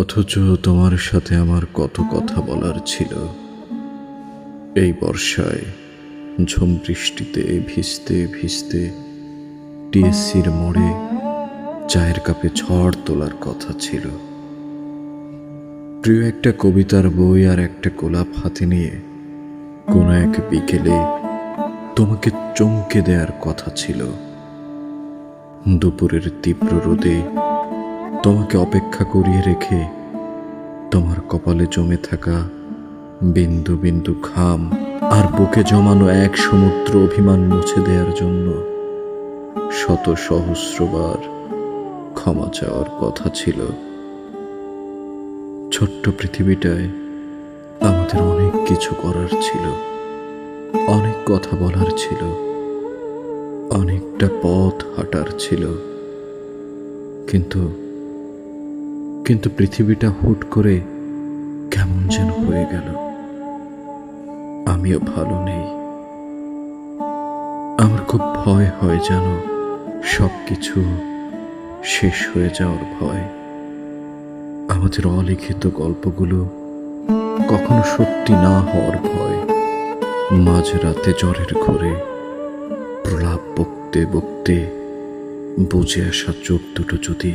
অথচ তোমার সাথে আমার কত কথা বলার ছিল। এই বর্ষায় ঝুম বৃষ্টিতে, ভিজতে ভিজতে, টিএসসির মোড়ে চায়ের কাপে ঝড় তোলার কথা ছিল। প্রিয় একটা কবিতার বই আর একটা গোলাপ হাতে নিয়ে কোনো এক বিকেলে তোমাকে চমকে দেওয়ার কথা ছিল। দুপুরের তীব্র রোদে তোমাকে অপেক্ষা করিয়ে রেখে তোমার কপালে জমে থাকা বিন্দু বিন্দু খাম আর বুকে জমানো এক সমুদ্র অভিমান মুছে দেওয়ার জন্য শত সহস্রবার ক্ষমা চাওয়ার কথা ছিল। ছোট্ট পৃথিবীটায় আমাদের অনেক কিছু করার ছিল, অনেক কথা বলার ছিল, অনেকটা পথ হাঁটার ছিল। কিন্তু কিন্তু পৃথিবীটা হুট করে কেমন যেন হয়ে গেল। আমিও ভালো নেই। আমার খুব ভয় হয় জানো সব কিছু শেষ হয়ে যাওয়ার ভয়। আমাদের অলিখিত গল্পগুলো কখনো সত্যি না হওয়ার ভয়। মাঝরাতে জ্বরের ঘরে প্রলাপ বকতে বকতে বুঝে আসা চোখ দুটো যদি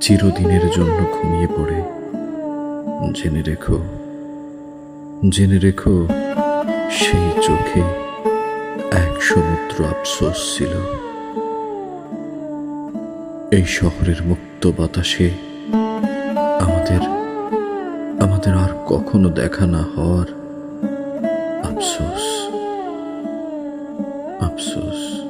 চিরদিনের জন্য ঘুমিয়ে পড়ে। জেনে রেখো জেনে রেখো, সেই চোখে এক সমুদ্র আফসোস ছিল। এই শহরের মুক্ত বাতাসে আমাদের আমাদের আর কখনো দেখা না হওয়ার আফসোস আফসোস।